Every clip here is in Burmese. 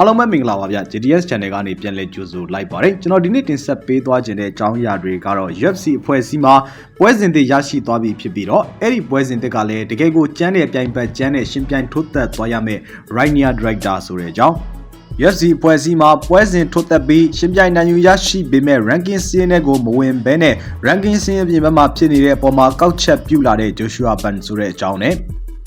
အားလုံးပဲမင်္ဂလာပါဗျ GTS Channel ကနေပြန်လည်ကြိုဆိုလိုက်ပါတယ်ကျွန်တော်ဒီနေ့တင်ဆက်ပေးသွားခြင်းတဲ့အကြောင်းအရာတွေကတော့ UFC အဖွဲ့အစည်းမှာပွဲစဉ်တွေရရှိသွားပြီဖြစ်ပြီးတော့အဲ့ဒီပွဲစဉ်တွေကလည်းတကယ်ကိုကျန်းတဲ့ပြိုင်ပတ်ကျန်းတဲ့ရှင်ပြိုင်ထိုးသက်သွားရမယ့် Rainier Director ဆိုတဲ့အကြောင်း UFC ပွဲစည်းမှာပွဲစဉ်ထုတ်သက်ပြီးရှင်ပြိုင်နိုင်ယူရရှိပေမဲ့ ranking စင်းတဲ့ကိုမဝင်ဘဲနဲ့ ranking စင်းအပြင်ဘက်မှာဖြစ်နေတဲ့အပေါ်မှာကောက်ချက်ပြုလာတဲ့ Joshua Ban ဆိုတဲ့အကြောင်းနဲ့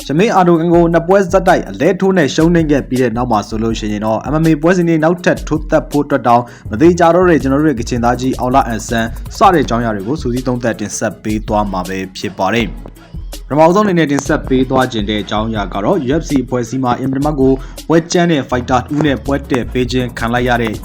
ရှမင်းအာဒိုကန်ကိုနှစ်ပွဲဇက်တိုက်အလဲထိုးနဲ့ရှုံးနေခဲ့ပြီးတဲ့နောက်မှာဆိုလို့ရှိရင်တော့ MMA ပွဲစဉ်တွေနောက်ထပ်ထိုးသက်ဖို့အတွက်တောင်မသေးကြတော့တဲ့ကျွန်တော်တို့ရဲ့ကချင်သားကြီးအောင်လာအန်ဆန်စတဲ့အကြောင်းအရာတွေကိုစူးစီးသုံးသပ်တင်ဆက်ပေးသွားမှာပဲဖြစ်ပါတယ်ပထမဆုံးအနေနဲ့တင်ဆက်ပေးသွားခြင်းတဲ့အကြောင်းအရာကတော့ UFC ဖွဲ့စည်းမှာအင်မတမတ်ကိုပွဲကျန်းတဲ့ fighter 2နဲ့ပွဲတက်ပေးခြင်းခံလိုက်ရတဲ့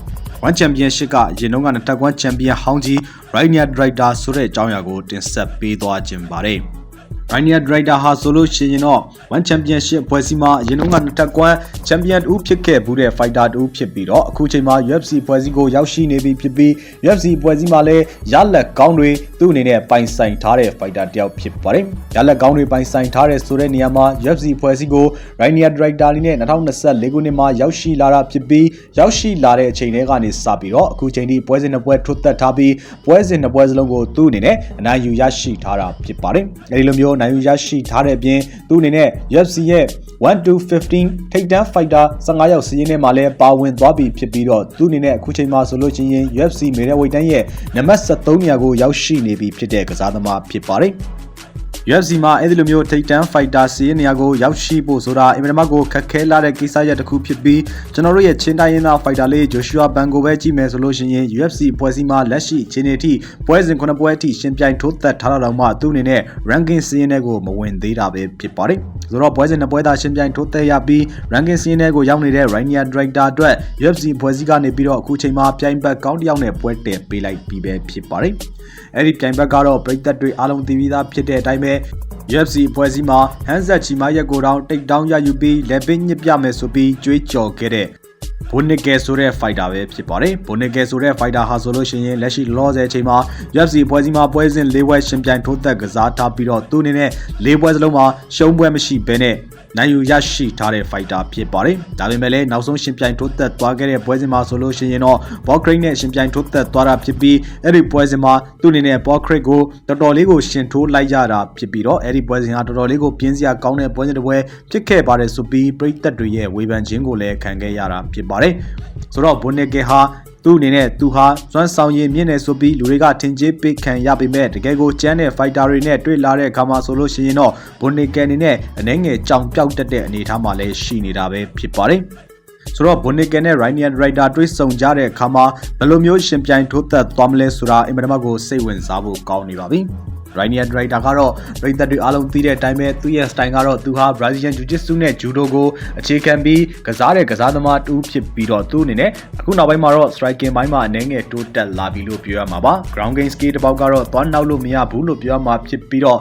One Championship ကရင်တုန်းကနှစ်တက်ကွမ်းချန်ပီယံဟောင်းကြီး Rainier Director ဆိုတဲ့အကြောင်းအရာကိုတင်ဆက်ပေးသွားခြင်းပါတယ်။ Rainier Director ဟာဆိုလို့ရှိရင်တော့ One Championship ဖွဲ့စည်းမှာရင်တုန်းကနှစ်တက်ကွမ်းချန်ပီယံတူဖြစ်ခဲ့ဘူးတဲ့ fighter တူဖြစ်ပြီးတော့အခုချိန်မှာ UFC ဖွဲ့စည်းကိုရောက်ရှိနေပြီဖြစ်ပြီး UFC ဖွဲ့စည်းမှာလည်းရလက်ကောင်းတွေသူ့အနေနဲ့ပိုင်ဆိုင်ထားတဲ့ fighter တယောက်ဖြစ်ပါတယ်။ရလက်ကောင်းတွေပိုင်ဆိုင်ထားတဲ့ဆိုတဲ့နေရာမှာ UFC ဖွဲ့စည်းကို Rainier Director အနေနဲ့2024ခုနှစ်မှာရောက်ရှိလာတာဖြစ်ပြီးရောက်ရှိလာတဲ့အချိန်တွေကနေစပြီးတော့အခုချိန်ထိပွဲစဉ်နှစ်ပွဲထွတ်သက်ထားပြီးပွဲစဉ်နှစ်ပွဲစလုံးကိုသူ့အနေနဲ့အနိုင်ယူရရှိထားတာဖြစ်ပါတယ်။အဲဒီလိုမျိုးနိုင်ယူရရှိထားတဲ့အပြင်သူ့အနေနဲ့ UFC ရဲ့1 to 15ထိပ်တန်း fighter 15ယောက်စီးရင်ထဲမှာလည်းပါဝင်သွားပြီဖြစ်ပြီးတော့သူ့အနေနဲ့အခုချိန်မှာဆိုလို့ချင်းရင် UFC မေရဝိတ်တန်းရဲ့နံပါတ်73နေရာကိုရောက်ရှိနေပြီဖြစ်တဲ့ကစားသမားဖြစ်ပါတယ်။ UFC မှာအဲ့ဒီလိုမျိုးထိတ်တန်း fighter စီးနေရာကိုရောက်ရှိဖို့ဆိုတာအင်မတန်ကိုခက်ခဲလာတဲ့ကိစ္စရပ်တစ်ခုဖြစ်ပြီးကျွန်တော်တို့ရဲ့ချင်းတိုင်းရင်းသား fighter လေး Joshua Ban ကိုပဲကြည့်မယ်ဆိုလို့ရှိရင် UFC ပွဲစည်းမှာလက်ရှိချင်းနေထိပွဲစဉ်ခုနှစ်ပွဲအထိရှင်ပြိုင်ထိုးသက်ထားတော့မှသူ့အနေနဲ့ ranking စီးရင်တွေကိုမဝင်သေးတာပဲဖြစ်ပါတယ်ဆိုတော့ပွဲစဉ်နှစ်ပွဲသာရှင်ပြိုင်ထိုးသက်ရပြီး ranking စီးရင်တွေကိုရောက်နေတဲ့ Rainier Director အတွက် UFC ပွဲစည်းကနေပြီးတော့အခုချိန်မှာပြိုင်ဘက်ကောင်းတစ်ယောက်နဲ့ပွဲတင်ပေးလိုက်ပြီးပဲဖြစ်ပါတယ်အဲ့ဒီပြိုင်ဘက်ကတော့ပရိသတ်တွေအားလုံးသိပြီးသားဖြစ်တဲ့အတိုင်းပဲ UFC ဖွဲ့စည်းမှာဟန်ဆက်ချီမရက်ကိုတောင်တိတ်တောင်းရယူပြီးလက်ပင်းညစ်ပြမယ်ဆိုပြီးကြွေးကြော်ခဲ့တဲ့ဘိုနစ်ကယ်ဆိုတဲ့ fighter ပဲဖြစ်ပါတယ်ဘိုနစ်ကယ်ဆိုတဲ့ fighter ဟာဆိုလို့ရှိရင်လက်ရှိလောဆယ်အချိန်မှာ UFC ဖွဲ့စည်းမှာပွဲစဉ်၄ပွဲရှင်ပြိုင်ထိုးသက်ကစားထားပြီးတော့သူ့အနေနဲ့၄ပွဲစလုံးမှာရှုံးပွဲမရှိဘဲနဲ့ နိုင်ယူရရှိထားတဲ့ fighter ဖြစ်ပါတယ်။ဒါပေမဲ့လည်းနောက်ဆုံးရှင်ပြိုင်ထိုးသက်သွားခဲ့တဲ့ပွဲစဉ်မှာဆိုလို့ရှိရင်တော့ Bokring နဲ့ရှင်ပြိုင်ထိုးသက်သွားတာဖြစ်ပြီးအဲ့ဒီပွဲစဉ်မှာသူ့အနေနဲ့ Bokring ကိုတော်တော်လေးကိုရှင်ထိုးလိုက်ရတာဖြစ်ပြီးတော့အဲ့ဒီပွဲစဉ်ဟာတော်တော်လေးကိုပြင်းစရာကောင်းတဲ့ပွဲစဉ်တစ်ပွဲဖြစ်ခဲ့ပါတယ်ဆိုပြီးပရိသတ်တွေရဲ့ဝေဖန်ခြင်းကိုလည်းခံခဲ့ရတာဖြစ်ပါတယ်။ဆိုတော့ Boneke ဟာ သူ့အနေနဲ့သူဟာစွမ်းဆောင်ရည်မြင့်နေဆိုပြီးလူတွေကထင်ကြေးပေးခံရပေမဲ့တကယ်ကိုကျန်းတဲ့ fighter တွေနဲ့တွေ့လာတဲ့အခါမှာဆိုလို့ရှိရင်တော့ဘွန်နီကန်အနေနဲ့အနှဲငယ်ကြောင်ပြောက်တတ်တဲ့အနေအထားမှာလည်းရှိနေတာပဲဖြစ်ပါတယ်ဆိုတော့ဘွန်နီကန်နဲ့ Rainier Rider တွေ့ဆုံကြတဲ့အခါမှာဘယ်လိုမျိုးရှင်ပြိုင်ထိုးသက်သွားမလဲဆိုတာအင်မတန်ကိုစိတ်ဝင်စားဖို့ကောင်းနေပါပြီ။ Rainier Director ကတော့ပြည်သက်တွေအားလုံးသိတဲ့အတိုင်းပဲသူ့ရဲ့ style ကတော့သူဟာ Brazilian Jiu-Jitsu နဲ့ Judo ကိုအခြေခံပြီးကစားတဲ့ကစားသမားတူဖြစ်ပြီးတော့သူ့အနေနဲ့အခုနောက်ပိုင်းမှာတော့ striking ဘိုင်းမှာအနေငယ်တိုးတက်လာပြီလို့ပြောရမှာပါ ground game skill တစ်ပေါက်ကတော့သွားနောက်လို့မရဘူးလို့ပြောရမှာဖြစ်ပြီးတော့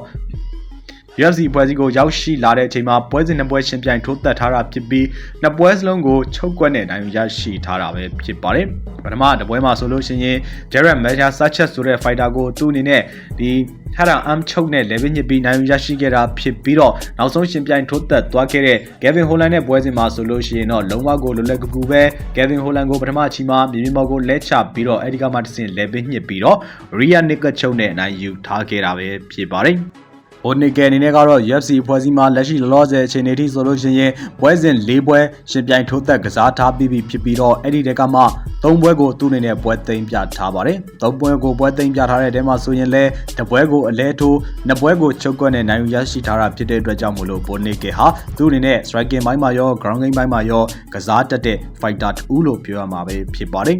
UFC ပွဲစည်းကိုရောက်ရှိလာတဲ့အချိန်မှာပွဲစဉ်နှစ်ပွဲရှင်ပြိုင်ထိုးသက်ထားတာဖြစ်ပြီးနှစ်ပွဲစလုံးကိုချုပ်ကွက်နဲ့နိုင်ရရှိထားတာပဲဖြစ်ပါတယ်။ပထမတစ်ပွဲမှာဆိုလို့ရှိရင် Jared Major Sanchez ဆိုတဲ့ fighter ကိုသူ့အနေနဲ့ဒီထရန်အမ်ချုပ်နဲ့ level ညစ်ပြီးနိုင်ရရှိခဲ့တာဖြစ်ပြီးတော့နောက်ဆုံးရှင်ပြိုင်ထိုးသက်သွားခဲ့တဲ့ Gavin Holland နဲ့ပွဲစဉ်မှာဆိုလို့ရှိရင်တော့လုံးဝကိုလွယ်လွယ်ကူကူပဲ Gavin Holland ကိုပထမချီမှာမြေပြင်ပေါ်ကိုလဲချပြီးတော့အဲဒီကမှတစ်ဆင့် level ညစ်ပြီးတော့ Ria Nickel ချုပ်နဲ့နိုင်ယူထားခဲ့တာပဲဖြစ်ပါတယ်။ ဟိုနီကယ်အနေနဲ့ကတော့ UFC ဖွဲ့စည်းမှာလက်ရှိလောလောဆယ်အခြေအနေထိဆိုလို့ရှိရင်ပွဲစဉ်၄ပွဲရှင်ပြိုင်ထိုးသက်ကစားထားပြီးပြီဖြစ်ပြီးတော့အဲ့ဒီတက်ကမှ၃ပွဲကိုသူ့အနေနဲ့ပွဲသိမ်းပြထားပါတယ်၃ပွဲကိုပွဲသိမ်းပြထားတဲ့တဲမှာဆိုရင်လည်းတပွဲကိုအလဲထိုးနှစ်ပွဲကိုချုပ်ကွက်နဲ့နိုင်ယူရရှိထားတာဖြစ်တဲ့အတွက်ကြောင့်မလို့ဘိုနီကယ်ဟာသူ့အနေနဲ့ striking ဘိုင်းမှာရော ground game ဘိုင်းမှာရောကစားတတ်တဲ့ fighter တူလို့ပြောရမှာပဲဖြစ်ပါတယ်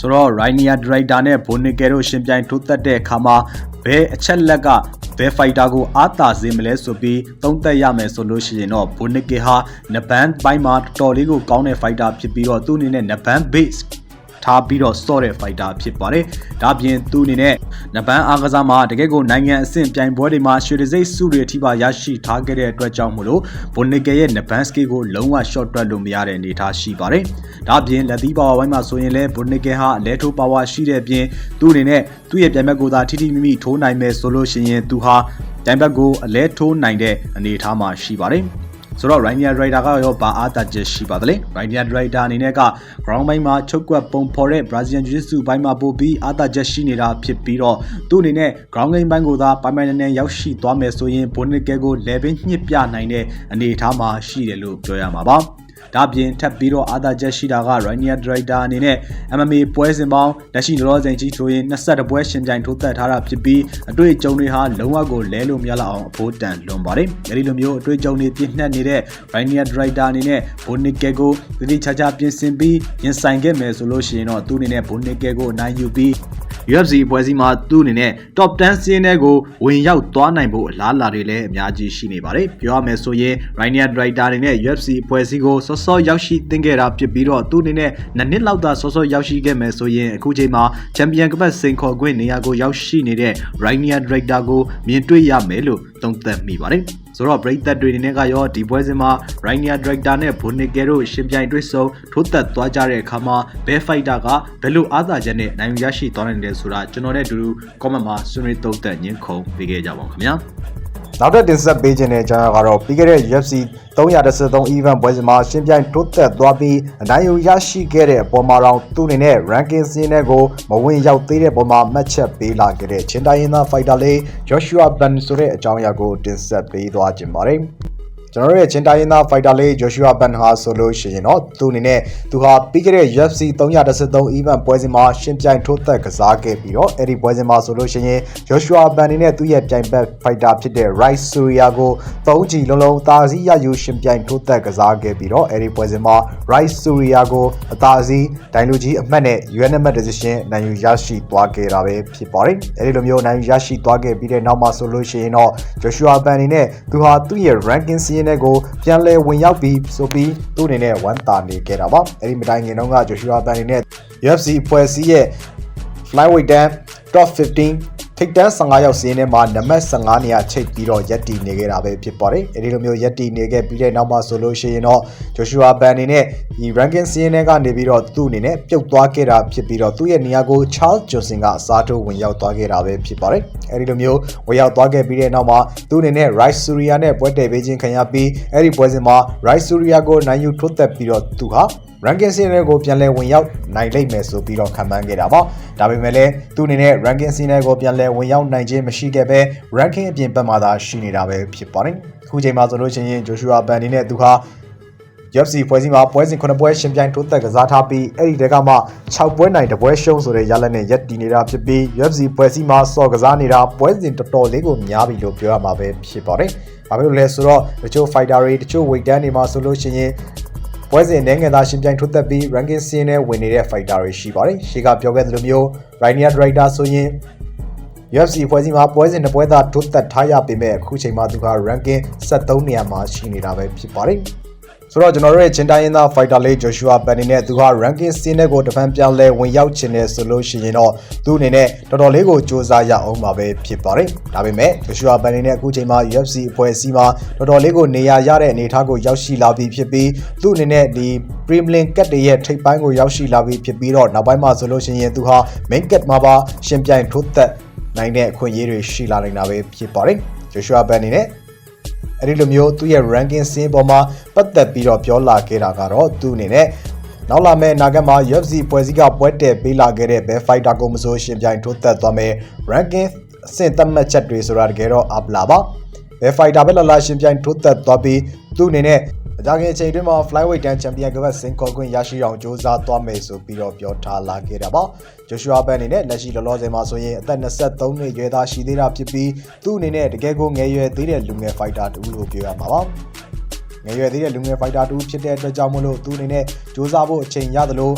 ဆိုတော့ Rainier Director နဲ့ Bonique တို့ရှင်ပြိုင်ထိုးသက်တဲ့အခါမှာ ဘယ်အချက်လက်ကဘယ်ဖိုက်တာကိုအားတာစေမလဲဆိုပြီးသုံးသပ်ရမယ်ဆိုလို့ရှိရင်တော့ဘိုနစ်ကေဟာနဘန်ပိုင်းမှာတော်တော်လေးကိုကောင်းတဲ့ဖိုက်တာဖြစ်ပြီးတော့သူ့အနေနဲ့နဘန် base ထားပြီးတော့စော့တဲ့ fighter ဖြစ်ပါတယ်။ဒါပြင်သူအနေနဲ့နပန်းအားကစားမှာတကယ်ကိုနိုင်ငံအဆင့်ပြိုင်ပွဲတွေမှာရွှေတံဆိပ်စုတွေအထိပါရရှိထားခဲ့တဲ့အတွက်ကြောင့်မို့လို့ဘိုနီကယ်ရဲ့နပန်းစကေးကိုလုံးဝ short တွက်လို့မရတဲ့အနေအထားရှိပါတယ်။ဒါပြင်လက်သီးပါဝါပိုင်းမှာဆိုရင်လည်းဘိုနီကယ်ဟာလဲထိုးပါဝါရှိတဲ့ပြင်သူအနေနဲ့သူ့ရဲ့ပြိုင်ဘက်ကိုသာထိထိမိမိထိုးနိုင်မယ်ဆိုလို့ရှိရင်သူဟာပြိုင်ဘက်ကိုအလဲထိုးနိုင်တဲ့အနေအထားမှာရှိပါတယ်။ ဆိုတော့ Rainier Rider ကရောဘာအားသာချက်ရှိပါသလဲ Rainier Rider အနေနဲ့က ground ဘိုင်းမှာချုပ်ကွက်ပုံဖော်တဲ့ Brazilian Jiu-Jitsu ဘိုင်းမှာပို့ပြီးအားသာချက်ရှိနေတာဖြစ်ပြီးတော့သူ့အနေနဲ့ ground game ဘိုင်းကိုသာပိုင်ပိုင်နိုင်နိုင်ရောက်ရှိသွားမယ်ဆိုရင် Bonikel ကို level ညှစ်ပြနိုင်တဲ့အနေအထားမှာရှိတယ်လို့ပြောရမှာပါ ဒါပြင်ထပ်ပြီးတော့အာသာချက်ရှိတာက Rainier Director အနေနဲ့ MMA ပွဲစဉ်ပေါင်းလက်ရှိလောလောဆယ်ကြီးဆိုရင်22ပွဲရှင်ပြိုင်ထိုးသက်ထားတာဖြစ်ပြီးအတွေ့အကြုံတွေဟာလုံးဝကိုလဲလို့မရလောက်အောင်အဖို့တန်လွန်ပါတယ်။အဲဒီလိုမျိုးအတွေ့အကြုံတွေပြည့်နှက်နေတဲ့ Rainier Director အနေနဲ့ Bonikel ကိုတတိချာချာပြင်ဆင်ပြီးရင်ဆိုင်ခဲ့မယ်ဆိုလို့ရှိရင်တော့သူ့အနေနဲ့ Bonikel ကိုနိုင်ယူပြီး UFC ပွဲစည်းမှာသူ့အနေနဲ့ top 10စီးရင်တွေကိုဝင်ရောက်သွားနိုင်ဖို့အလားအလာတွေလည်းအများကြီးရှိနေပါတယ်။ပြောရမယ်ဆိုရင် Rainier Director အနေနဲ့ UFC ပွဲစည်းကိုစောစောရောက်ရှိသင်ခဲ့တာဖြစ်ပြီးတော့သူ့အနေနဲ့နှစ်နှစ်လောက်သာစောစောရောက်ရှိခဲ့မယ်ဆိုရင်အခုချိန်မှာ Champion ကပတ်စိန်ခေါ်ခွင့်နေရာကိုရောက်ရှိနေတဲ့ Rainier Director ကိုမြင်တွေ့ရမယ်လို့သုံးသပ်မိပါတယ်။ ဆိုတော့ break သက်တွေအနေနဲ့ကရောဒီပွဲစဉ်မှာ Rainier Director နဲ့ Bonikel တို့ရှင်ပြိုင်တွေ့ဆုံထိုးသက်သွားကြတဲ့အခါမှာ Bear Fighter ကဘယ်လိုအားသာချက်နဲ့နိုင်ရရှိသွားနိုင်တယ်ဆိုတာကျွန်တော်နဲ့အတူတူ comment မှာဆွေးနွေးသုံးသပ်ညှင်းခုန်ပေးခဲ့ကြပါဦးခင်ဗျာ နောက်ထပ်တင်ဆက်ပေးခြင်းတဲ့အကြောင်းအရာကတော့ပြီးခဲ့တဲ့ UFC 313 event ပွဲစဉ်မှာရှင်းပြိုင်တိုးသက်သွားပြီးအနိုင်ယူရရှိခဲ့တဲ့အပေါ်မှာတော့သူ့အနေနဲ့ ranking စင်းတွေကိုမဝင်ရောက်သေးတဲ့ပုံမှာမှတ်ချက်ပေးလာခဲ့တဲ့ချင်းတိုင်းရင်းသား fighter လေး Joshua Ben ဆိုတဲ့အကြောင်းအရာကိုတင်ဆက်ပေးသွားခြင်းပါတယ် ကျွန်တော်တို့ရဲ့ချင်းတိုင်းရင်းသား fighter လေး Joshua Ben ဟာဆိုလို့ရှိရင်တော့သူအနေနဲ့သူဟာပြီးခဲ့တဲ့ UFC 313 event ပွဲစဉ်မှာရှင်းပြိုင်ထိုးသက်ကစားခဲ့ပြီးတော့အဲ့ဒီပွဲစဉ်မှာဆိုလို့ရှိရင် Joshua Ben အနေနဲ့သူ့ရဲ့ပြိုင်ဘက် fighter ဖြစ်တဲ့ Rice Surya ကို3ချီလုံးလုံးတာစီရယူရှင်းပြိုင်ထိုးသက်ကစားခဲ့ပြီးတော့အဲ့ဒီပွဲစဉ်မှာ Rice Surya ကိုအသာစီးဒိုင်လူကြီးအမှတ်နဲ့ unanimous decision နိုင်ယူရရှိသွားခဲ့တာပဲဖြစ်ပါတယ်အဲ့ဒီလိုမျိုးနိုင်ယူရရှိသွားခဲ့ပြီးတဲ့နောက်မှာဆိုလို့ရှိရင်တော့ Joshua Ben အနေနဲ့သူဟာသူ့ရဲ့ ranking စီးရင်တွေကိုပြန်လဲဝင်ရောက်ပြီးဆိုပြီးသူ့အနေနဲ့ဝမ်းသာနေခဲ့တာပါအဲ့ဒီမတိုင်ခင်တုန်းက Joshua Ben အနေနဲ့ UFC ဖွဲ့စည်းရဲ့ flyweight တန်း top 15 ထိပ်တန်း15ရောက်စီးရင်ထဲမှာနံပါတ်15နေရာချိတ်ပြီးတော့ရက်တီနေခဲ့တာပဲဖြစ်ပါတယ်။အဲဒီလိုမျိုးရက်တီနေခဲ့ပြီးတဲ့နောက်မှာဆိုလို့ရှိရင်တော့ Joshua Ban အနေနဲ့ဒီ ranking စီးရင်ထဲကနေပြီးတော့သူ့အနေနဲ့ပြုတ်သွားခဲ့တာဖြစ်ပြီးတော့သူ့ရဲ့နေရာကို Charles Johnson ကအစားထိုးဝင်ရောက်သွားခဲ့တာပဲဖြစ်ပါတယ်။အဲဒီလိုမျိုးဝင်ရောက်သွားခဲ့ပြီးတဲ့နောက်မှာသူ့အနေနဲ့ Rice Surya နဲ့ပွဲတည်ပေးခြင်းခံရပြီးအဲဒီပွဲစဉ်မှာ Rice Surya ကိုနိုင်ယူထိုးသက်ပြီးတော့သူဟာ ranking စီးနယ်ကိုပြန်လဲဝင်ရောက်နိုင်လိမ့်မယ်ဆိုပြီးတော့ခံမှန်းခဲ့တာပါဒါပေမဲ့လည်းသူအနေနဲ့ ranking စီးနယ်ကိုပြန်လဲဝင်ရောက်နိုင်ခြင်းမရှိခဲ့ပဲ ranking အပြင်ဘက်မှာသာရှိနေတာပဲဖြစ်ပါတယ်အခုချိန်မှာဆိုလို့ရှိရင် Joshua Ban အနေနဲ့သူဟာ UFC ပွဲစဉ်မှာပွဲစဉ်9ပွဲရှင်ပြိုင်ထိုးသက်ကစားထားပြီးအဲ့ဒီတက်ကမှ6ပွဲနိုင်တပွဲရှုံးဆိုတဲ့ရလဒ်နဲ့ရက်တည်နေတာဖြစ်ပြီး UFC ပွဲစဉ်မှာစော်ကစားနေတာပွဲစဉ်တော်တော်လေးကိုများပြီလို့ပြောရမှာပဲဖြစ်ပါတယ်။ဘာဖြစ်လို့လဲဆိုတော့တချို့ fighter တွေတချို့ weight တန်းတွေမှာဆိုလို့ရှိရင် ပွဲစဉ်နိုင်ငံသားရှင်ပြိုင်ထိုးသက်ပြီး ranking စီးနဲ့ဝင်နေတဲ့ fighter တွေရှိပါတယ်။ရှေ့ကပြောခဲ့သလိုမျိုး Rainier Director ဆိုရင် UFC ဖွဲ့စည်းမှာပွဲစဉ်တစ်ပွဲသာထိုးသက်ထားရပေမဲ့အခုချိန်မှာသူက ranking 73နေရာမှာရှိနေတာပဲဖြစ်ပါတယ်။ ဆိုတော့ကျွန်တော်တို့ရဲ့ချင်းတိုင်းရင်းသား fighter လေး Joshua Benny နဲ့သူဟာ ranking စင်းတဲ့ကိုတဖန်ပြောင်းလဲဝင်ရောက်ချင်တယ်ဆိုလို့ရှိရင်တော့သူ့အနေနဲ့တော်တော်လေးကိုစူးစမ်းရအောင်ပါပဲဖြစ်ပါတယ်။ဒါပေမဲ့ Joshua Benny နဲ့အခုချိန်မှာ UFC အဖွဲ့အစည်းမှာတော်တော်လေးကိုနေရာရတဲ့အနေအထားကိုရောက်ရှိလာပြီးဖြစ်ပြီးသူ့အနေနဲ့ဒီ Premium Cut တွေရဲ့ထိပ်ပိုင်းကိုရောက်ရှိလာပြီးဖြစ်ပြီးတော့နောက်ပိုင်းမှာဆိုလို့ရှိရင်သူဟာ Main Cut မှာပါရှင်ပြိုင်ထိုးသက်နိုင်တဲ့အခွင့်အရေးတွေရှိလာနေတာပဲဖြစ်ပါတယ်။ Joshua Benny နဲ့ အဲ့ဒီလိုမျိုးသူ့ရဲ့ ranking စင်းပေါ်မှာပတ်သက်ပြီးတော့ပြောလာခဲ့တာကတော့သူ့အနေနဲ့နောက်လာမယ့်နာဂတ်မှာ UFC ပွဲစည်းကပွဲတည်ပေးလာခဲ့တဲ့ Bear Fighter ကိုမဆိုရှင်ပြိုင်ထိုးသက်သွားမယ် ranking အဆင့်သတ်မှတ်ချက်တွေဆိုတာတကယ်တော့အပလာပါ Bear Fighter ပဲလာလာရှင်ပြိုင်ထိုးသက်သွားပြီးသူ့အနေနဲ့ မကြခင်အချိန်အတွင်းမှာ flyweight တန်း champion ကမ္ဘာစင်ခေါ်ခွင့်ရရှိအောင်ကြိုးစားသွားမယ်ဆိုပြီးတော့ပြောထားလာခဲ့တာပါ။ Joshua Ban အနေနဲ့လက်ရှိလောလောဆယ်မှာဆိုရင်အသက်23နှစ်ရွယ်သားရှိသေးတာဖြစ်ပြီးသူ့အနေနဲ့တကယ်ကိုငယ်ရွယ်သေးတဲ့လူငယ် fighter တူလို့ပြောရမှာပါ။ငယ်ရွယ်သေးတဲ့လူငယ် fighter တူဖြစ်တဲ့အတွက်ကြောင့်မလို့သူအနေနဲ့ကြိုးစားဖို့အချိန်ရသလို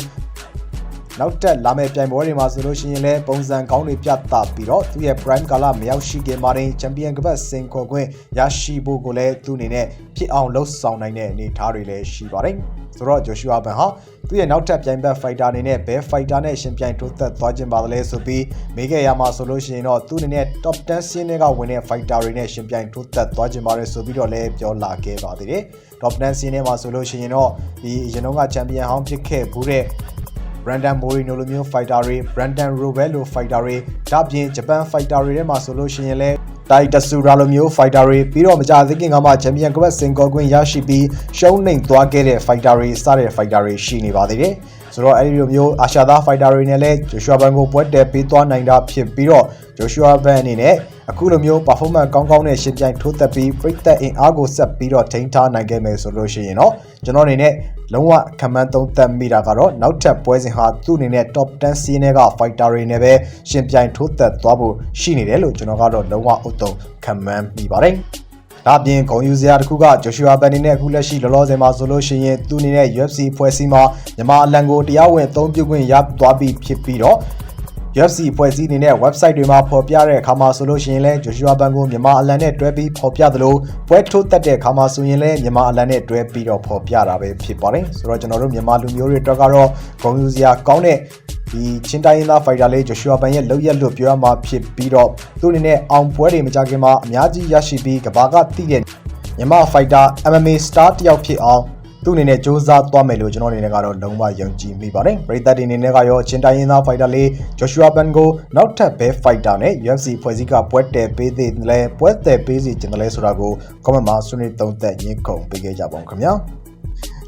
နောက်တက်လာမယ့်ပြိုင်ပွဲတွေမှာဆိုလို့ရှိရင်လည်းပုံစံကောင်းတွေပြသပြီးတော့သူ့ရဲ့ prime ကာလမရောက်ရှိခင်မှာတင်ချန်ပီယံကပတ်စင်ခေါ်ခွင့်ရရှိဖို့ကိုလည်းသူ့အနေနဲ့ဖြစ်အောင်လှုပ်ဆောင်နိုင်တဲ့အနေအထားတွေလည်းရှိပါတယ်ဆိုတော့ Joshua Ban ဟာသူ့ရဲ့နောက်ထပ်ပြိုင်ဘက် fighter အနေနဲ့ဘယ် fighter နဲ့ရှင်ပြိုင်ထိုးသက်သွားခြင်းပါသလဲဆိုပြီးမေးခဲ့ရမှာဆိုလို့ရှိရင်တော့သူ့အနေနဲ့ top 10ဆင်းတွေကဝင်တဲ့ fighter တွေနဲ့ရှင်ပြိုင်ထိုးသက်သွားခြင်းပါတယ်ဆိုပြီးတော့လည်းပြောလာခဲ့ပါသေးတယ် top 10ဆင်းတွေမှာဆိုလို့ရှိရင်တော့ဒီအရင်တော့ကချန်ပီယံဟောင်းဖြစ်ခဲ့ဘူးတဲ့ Brandon Moreno လိုမျိုး fighter တွေ Brandon Rovel လို fighter တွေဒါပြင်ဂျပန် fighter တွေထဲမှာဆိုလို့ရှိရင်လည်းတိုင်တဆူရာလိုမျိုး fighter တွေပြီးတော့မကြသေးခင်ကမှချန်ပီယံကပတ်စင်ကောကွင်းရရှိပြီးရှုံးနိမ့်သွားခဲ့တဲ့ fighter တွေစတဲ့ fighter တွေရှိနေပါသေးတယ် ဆိုတော့အဲ့ဒီလိုမျိုးအာရှသား fighter တွေနဲ့လည်း Joshua Ban ကိုပွဲတက်ပေးသွားနိုင်တာဖြစ်ပြီးတော့ Joshua Ban အနေနဲ့အခုလိုမျိုး performance ကောင်းကောင်းနဲ့ရှင်ပြိုင်ထိုးသက်ပြီးပြိသက်အင်အားကိုဆက်ပြီးတော့ထိန်းထားနိုင်ခဲ့မယ်ဆိုလို့ရှိရင်တော့ကျွန်တော်အနေနဲ့လုံးဝခံမှန်းသုံးသပ်မိတာကတော့နောက်ထပ်ပွဲစဉ်ဟာသူ့အနေနဲ့ top 10စီးနေက fighter တွေနဲ့ပဲရှင်ပြိုင်ထိုးသက်သွားဖို့ရှိနေတယ်လို့ကျွန်တော်ကတော့လုံးဝဥတုံခံမှန်းမိပါတယ်။ ဒါပြင်ဂုံယူစရာတစ်ခုက Joshua Ban နဲ့အခုလက်ရှိလောလောဆယ်မှာဆိုလို့ရှိရင်သူ့အနေနဲ့ UFC ဖွဲ့စည်းမှာမြန်မာအလံကိုတရားဝင်အသုံးပြုခွင့်ရသွားပြီးဖြစ်ပြီးတော့ UFC ဖွဲ့စည်းအနေနဲ့ website တွေမှာဖော်ပြတဲ့အခါမှာဆိုလို့ရှိရင်လည်း Joshua Ban ကိုမြန်မာအလံနဲ့တွဲပြီးဖော်ပြသလိုပွဲထိုးတက်တဲ့အခါမှာဆိုရင်လည်းမြန်မာအလံနဲ့တွဲပြီးတော့ဖော်ပြတာပဲဖြစ်ပါတယ်ဆိုတော့ကျွန်တော်တို့မြန်မာလူမျိုးတွေအတွက်ကတော့ဂုဏ်ယူစရာကောင်းတဲ့ဒီချင်းတိုင်းရင်းသား fighter လေး Joshua Ban ရဲ့လောက်ရက်လို့ပြောရမှာဖြစ်ပြီးတော့သူ့အနေနဲ့အောင်ပွဲတွေမကြခင်မှာအများကြီးရရှိပြီးကဘာကတိတဲ့မြန်မာ fighter MMA star တယောက်ဖြစ်အောင် သူ့အနေနဲ့စ조사သွားမယ်လို့ကျွန်တော်အနေနဲ့ကတော့လုံးဝယုံကြည်မိပါတယ်ပရိသတ်တွေအနေနဲ့ကရောချင်းတိုင်းရင်းသား fighter လေး Joshua Ban ကိုနောက်ထပ်ဘဲ fighter နဲ့ UFC ဖွဲ့စည်းကပွဲတယ်ပေးသေးတယ်ပွဲတယ်ပေးစီကျင်တယ်လဲဆိုတာကို comment မှာဆွေးနွေးသုံးသပ်ရင်းခုန်ပေးခဲ့ကြပါဦးခင်ဗျာ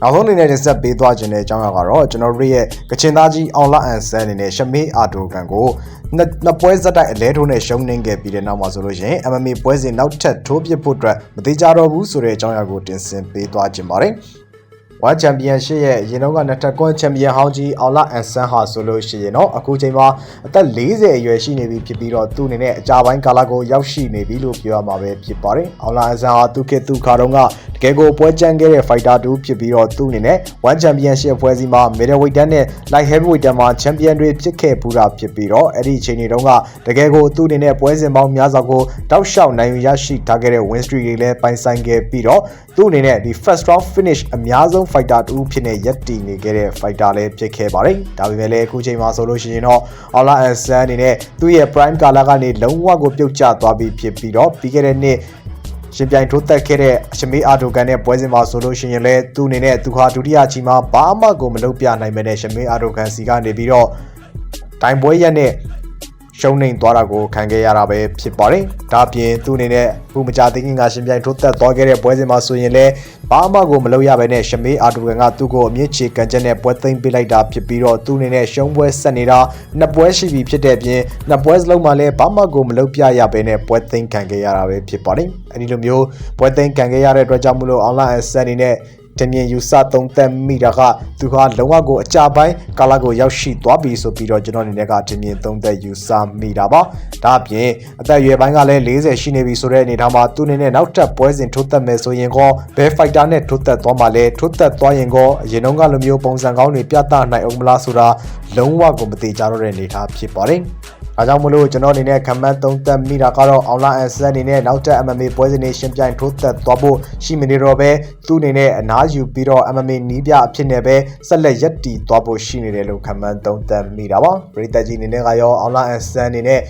နောက်ဆုံးအနေနဲ့တင်ဆက်ပေးသွားခြင်းတဲ့အကြောင်းအရာကတော့ကျွန်တော်တို့ရဲ့ကချင်သားကြီးအောင်လာအန်ဆန်အနေနဲ့ရှမေးအာတိုကန်ကိုနှစ်နှစ်ပွဲဇက်တိုက်အလဲထိုးနဲ့ရှုံးနေခဲ့ပြီးတဲ့နောက်မှာဆိုလို့ရှိရင် MMA ပွဲစဉ်နောက်ထပ်ထိုးပစ်ဖို့အတွက်မသေးကြတော့ဘူးဆိုတဲ့အကြောင်းအရာကိုတင်ဆက်ပေးသွားခြင်းပါတယ်။ World Championship ရဲ့အရင်တော့ကနှစ်ထပ်ကွန်ချန်ပီယံဟောင်းကြီးအောင်လာအန်ဆန်ဟာဆိုလို့ရှိရင်တော့အခုချိန်မှာအသက်40အရွယ်ရှိနေပြီဖြစ်ပြီးတော့သူ့အနေနဲ့အကြပိုင်းကာလကိုရောက်ရှိနေပြီလို့ပြောရမှာပဲဖြစ်ပါတယ်။အောင်လာအန်ဆန်ဟာသူခေတ်သူခါတုန်းကတကယ်ကိုပွဲကြမ်းခဲ့တဲ့ fighter တူဖြစ်ပြီးတော့သူ့အနေနဲ့ World Championship ပွဲစီမှာ middleweight တန်းနဲ့ light heavyweight တန်းမှာ champion တွေဖြစ်ခဲ့ပူတာဖြစ်ပြီးတော့အဲ့ဒီအချိန်တွေတုန်းကတကယ်ကိုသူ့အနေနဲ့ပွဲစဉ်ပေါင်းများစွာကိုတောက်လျှောက်နိုင်ယူရရှိထားခဲ့တဲ့ win streak တွေလည်းပိုင်ဆိုင်ခဲ့ပြီးတော့သူ့အနေနဲ့ဒီ first round finish အများဆုံး fighter တူဖြစ်နေရက်တည်နေခဲ့တဲ့ fighter လည်းဖြစ်ခဲ့ပါတယ်။ဒါပေမဲ့လည်းအခုချိန်မှာဆိုလို့ရှိရင်တော့ Ola Ansan အနေနဲ့သူ့ရဲ့ prime ကာလကနေလုံးဝကိုပြုတ်ကျသွားပြီးဖြစ်ပြီးတော့ပြီးခဲ့တဲ့နှစ်ရှင်ပြိုင်ထိုးတက်ခဲ့တဲ့ရှမေးအာတိုကန်နဲ့ပွဲစဉ်မှာဆိုလို့ရှိရင်လည်းသူ့အနေနဲ့သူဟာဒုတိယချီမှာဘာမှကိုမလုပ်ပြနိုင်မဲ့တဲ့ရှမေးအာတိုကန်စီကနေပြီးတော့တိုင်ပွဲရက်နဲ့ ရှုံးနေသွားတာကိုခံခဲ့ရတာပဲဖြစ်ပါတယ်။ဒါပြင်သူ့အနေနဲ့ဘုမကြသိခင်ကရှင်ပြိုင်ထိုးသက်သွားခဲ့တဲ့ပွဲစဉ်မှာဆိုရင်လည်းဘာမှကိုမလုပ်ရဘဲနဲ့ရှမေးအာတူကန်ကသူ့ကိုအမြင့်ချေကန်ချက်နဲ့ပွဲသိမ်းပေးလိုက်တာဖြစ်ပြီးတော့သူ့အနေနဲ့ရှုံးပွဲဆက်နေတာနှစ်ပွဲရှိပြီဖြစ်တဲ့အပြင်နှစ်ပွဲစလုံးမှာလည်းဘာမှကိုမလုပ်ပြရဘဲနဲ့ပွဲသိမ်းခံခဲ့ရတာပဲဖြစ်ပါတယ်။အဲဒီလိုမျိုးပွဲသိမ်းခံခဲ့ရတဲ့အတွက်ကြောင့်မလို့ online asset အနေနဲ့ တင်မြင်ယူဆသုံးသက်မိတာကသူကလုံးဝကိုအကြပိုင်းကာလကိုရောက်ရှိသွားပြီဆိုပြီးတော့ကျွန်တော်အနေနဲ့ကတင်မြင်သုံးသက်ယူဆမိတာပါဒါအပြင်အသက်အရွယ်ပိုင်းကလည်း40ရှိနေပြီဆိုတဲ့အနေထားမှာသူအနေနဲ့နောက်ထပ်ပွဲစဉ်ထိုးသက်မယ်ဆိုရင်ကောဘယ်ဖိုက်တာနဲ့ထိုးသက်သွားမှလဲထိုးသက်သွားရင်ကောအရင်တုန်းကလိုမျိုးပုံစံကောင်းတွေပြသနိုင်အောင်မလားဆိုတာလုံးဝကိုမသေးကြတော့တဲ့အနေထားဖြစ်ပါတယ်။အားကြောင့်မလို့ကျွန်တော်အနေနဲ့ခံမှန်းသုံးသပ်မိတာကတော့အောင်လာအန်ဆန်အနေနဲ့နောက်ထပ် MMA ပွဲစဉ်တွေရှင်းပြိုင်ထိုးသက်သွားဖို့ရှိမနေတော့ပဲသူ့အနေနဲ့အနားယူပြီးတော့ MMA နီးပြအဖြစ်နဲ့ပဲဆက်လက်ရပ်တည်သွားဖို့ရှိနေတယ်လို့ခံမှန်းသုံးသပ်မိတာပါပရိသတ်ကြီးအနေနဲ့ကရောအောင်လာအန်ဆန်အနေနဲ့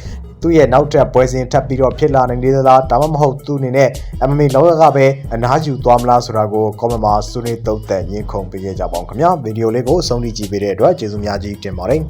သူ့ရဲ့နောက်ထပ်ပွဲစဉ်ထပ်ပြီးတော့ဖြစ်လာနိုင်သေးသလားဒါမှမဟုတ်သူ့အနေနဲ့ MMA လောကကပဲအနားယူသွားမလားဆိုတာကို comment မှာဆွေးနွေးသုံးသပ်ရင်းခုန်ပေးခဲ့ကြပါဦးခင်ဗျာဗီဒီယိုလေးကိုအဆုံးထိကြည့်ပေးတဲ့အတွက်ကျေးဇူးများကြီးတင်ပါတယ်